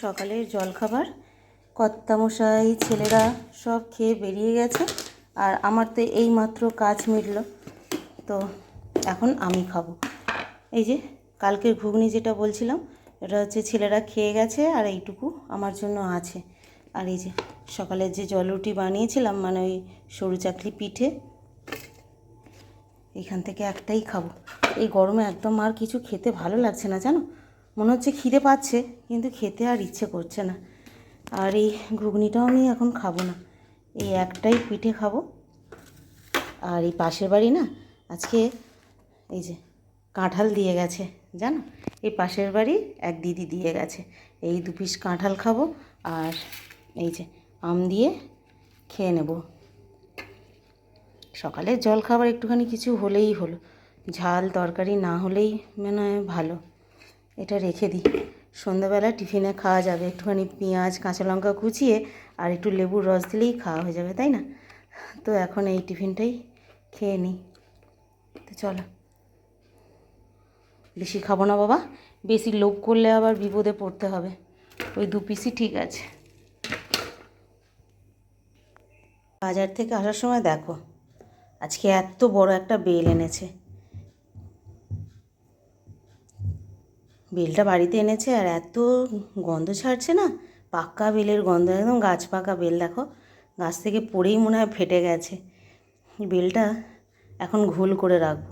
সকালের জলখাবার। কর্তামশাই, ছেলেরা সব খেয়ে বেরিয়ে গেছে। আর আমার তো এই মাত্র কাজ মিটল। তো এখন আমি খাব। এই যে, কালকের ঘুগনি যেটা বলছিলাম, এটা হচ্ছে ছেলেরা খেয়ে গেছে আর এইটুকু আমার জন্য আছে। আর এই যে, সকালের যে জলরুটি বানিয়েছিলাম মানে ওই সরু চাকলি পিঠে, এখান থেকে একটাই খাব। এই গরমে একদম আর কিছু খেতে ভালো লাগছে না, জানো? মনে হচ্ছে খিদে পাচ্ছে, কিন্তু খেতে আর ইচ্ছে করছে না। আর এই ঘুগনিটাও আমি এখন খাব না। এই একটাই পিঠে খাব। আর এই পাশের বাড়ি না, আজকে এই যে কাঁঠাল দিয়ে গেছে, জানো? এই পাশের বাড়ি এক দিদি দিয়ে গেছে। এই দু পিস কাঁঠাল খাব আর এই যে আম দিয়ে খেয়ে নেব। সকালের জল খাবার একটুখানি কিছু হলেই হলো। ঝাল, তরকারি না হলেই মনে হয় ভালো। এটা রেখে দিই। সন্ধ্যাবেলা টিফিনে খাওয়া যাবে। একটুখানি পেঁয়াজ, কাঁচা লঙ্কা কুচিয়ে আর একটু লেবুর রস দিলেই খাওয়া হয়ে যাবে, তাই না? তো এখন এই টিফিনটাই খেয়ে নিই। তো চলো। বেশি খাব না বাবা, বেশি লোভ করলে আবার বিপদে পড়তে হবে। ওই দু পিসই ঠিক আছে। বাজার থেকে আসার সময় দেখো, আজকে এত বড় একটা বেল এনেছে। বেলটা বাড়িতে এনেছে আর এত গন্ধ ছাড়ছে না? পাক্কা বেলের গন্ধ, একদম গাছ পাকা বেল দেখো। গাছ থেকে পড়েই মনে হয় ফেটে গেছে। বেলটা এখন ঘোল করে রাখব।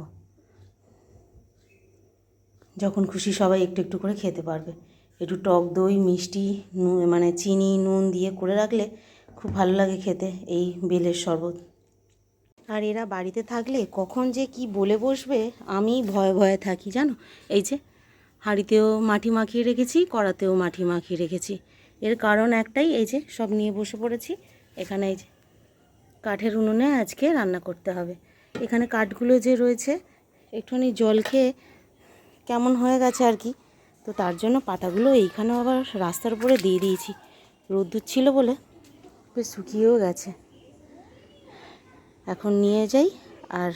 যখন খুশি সবাই একটু একটু করে খেতে পারবে। একটু টক দই, মিষ্টি মানে চিনি, নুন দিয়ে করে রাখলে খুব ভালো লাগে খেতে এই বেলের শরবত। আর এরা বাড়িতে থাকলে কখন যে কি বলে বসবে আমি ভয়ে ভয়ে থাকি, জানো? এই যে হাঁড়িতেও মাটি মাখিয়ে রেখেছি, কড়াতেও মাটি মাখিয়ে রেখেছি। এর কারণ একটাই, এই যে সব নিয়ে বসে পড়েছি। এখানে এই যে কাঠের উনুনে আজকে রান্না করতে হবে। এখানে কাঠগুলো যে রয়েছে, একটুখানি জল খেয়ে কেমন হয়ে গেছে আর কি, তো তার জন্য পাতাগুলো এইখানেও আবার রাস্তার উপরে দিয়ে দিয়েছি। রোদ্দুর ছিল বলে বেশ শুকিয়েও গেছে। এখন নিয়ে যাই আর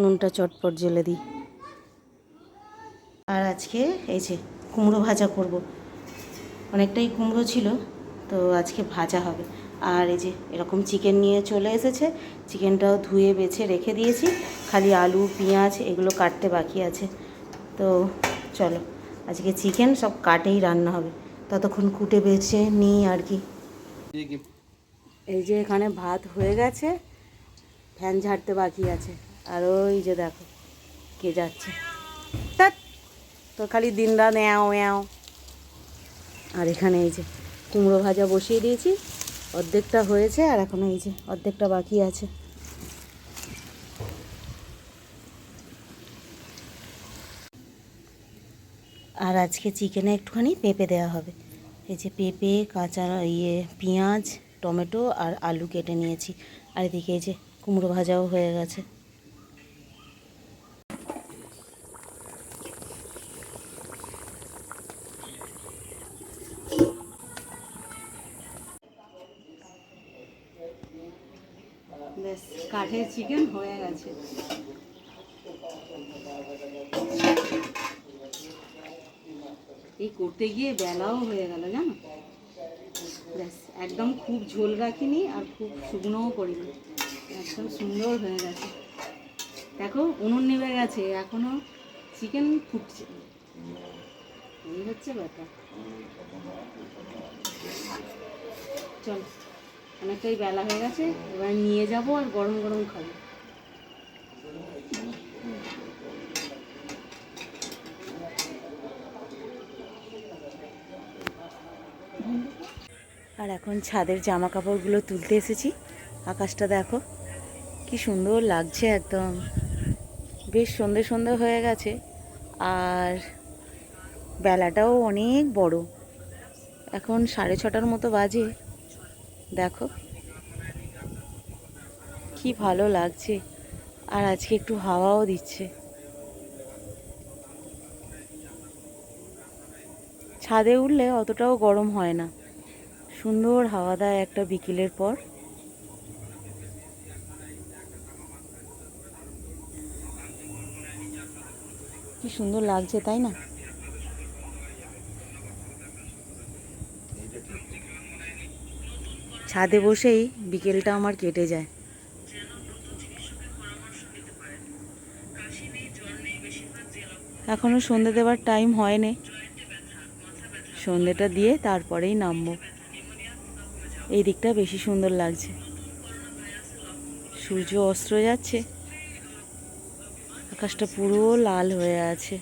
নুনটা চটপট জেলে দিই। আর আজকে এই যে কুমড়ো ভাজা করব। অনেকটাই কুমড়ো ছিল, তো আজকে ভাজা হবে। আর এই যে এরকম চিকেন নিয়ে চলে এসেছে, চিকেনটাও ধুয়ে বেছে রেখে দিয়েছি। খালি আলু, পেঁয়াজ এগুলো কাটতে বাকি আছে। তো চলো, আজকে চিকেন সব কাটেই রান্না হবে। ততক্ষণ কুটে বেছে নিই আর কি। এই যে এখানে ভাত হয়ে গেছে, ফ্যান ঝাড়তে বাকি আছে। আর ওই যে দেখো, কে যাচ্ছে। তা তো খালি দিন রাত এও এও আর এখানে এই যে কুমড়ো ভাজা বসিয়ে দিয়েছি, অর্ধেকটা হয়েছে আর এখন এই যে অর্ধেকটা বাকি আছে। আর আজকে চিকেনে একটুখানি পেঁপে দেওয়া হবে। এই যে পেঁপে, কাঁচা ইয়ে পেঁয়াজ, টমেটো আর আলু কেটে নিয়েছি। আর এদিকে এই যে কুমড়ো ভাজাও হয়ে গেছে। কাঠের চিকেন হয়ে গেছে। এই করতে গিয়ে বেলাও হয়ে গেল, জানো? ব্যাস, একদম খুব ঝোল রাখিনি আর খুব শুকনোও করিনি। একদম সুন্দর হয়ে গেছে। দেখো, উনুন নেমে গেছে, এখনও চিকেন ফুটছে। এই হচ্ছে ব্যাপার। চল। অনেকটাই বেলা হয়ে গেছে, এবার নিয়ে যাব আর গরম গরম খাব। আর এখন ছাদের জামা কাপড়গুলো তুলতে এসেছি, আকাশটা দেখো, কি সুন্দর লাগছে একদম। বেশ সন্ধে সন্ধে হয়ে গেছে, আর বেলাটাও অনেক বড়। এখন সাড়ে ছটার মতো বাজে দেখো। কি ভালো লাগছে। আর আজকে একটু হাওয়াও দিচ্ছে। ছাদে উঠলে অতটাও গরম হয় না। সুন্দর হাওয়া দেয় একটা বিকেলের পর। কি সুন্দর লাগছে, তাই না? ছাদে বসেই বিকেলটা আমার কেটে যায়। এখনও সন্ধে দেওয়ার টাইম হয়নি। সন্ধেটা দিয়ে তারপরেই নামবো। এই দিকটা বেশি সুন্দর লাগছে। সূর্য অস্ত্র যাচ্ছে। আকাশটা পুরো লাল হয়ে আছে।